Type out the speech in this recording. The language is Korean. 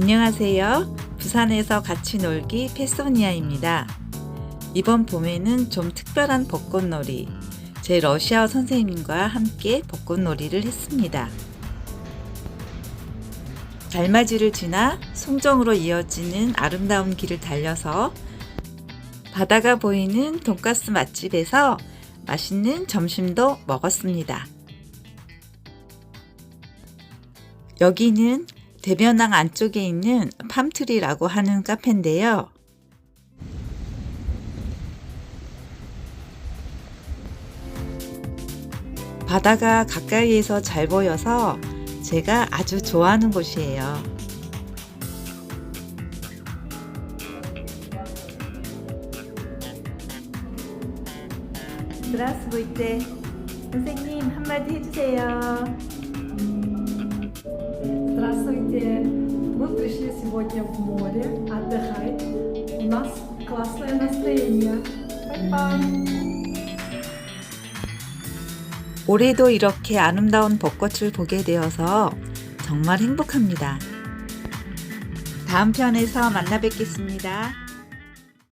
안녕하세요. 부산에서 같이 놀기 패소니아입니다. 이번 봄에는 좀 특별한 벚꽃놀이, 제 러시아어 선생님과 함께 벚꽃놀이를 했습니다. 달맞이를 지나 송정으로 이어지는 아름다운 길을 달려서 바다가 보이는 돈가스 맛집에서 맛있는 점심도 먹었습니다. 여기는 대변항 안쪽에 있는 팜트리라고 하는 카페인데요. 바다가 가까이에서 잘 보여서 제가 아주 좋아하는 곳이에요. 드라스 보이테 선생님 한마디 해주세요. Мы пришли сегодня в море отдыхать. У нас классное настроение. Бай-бай! 올해도 이렇게 아름다운 벚꽃을 보게 되어서 정말 행복합니다. 다음 편에서 만나 뵙겠습니다.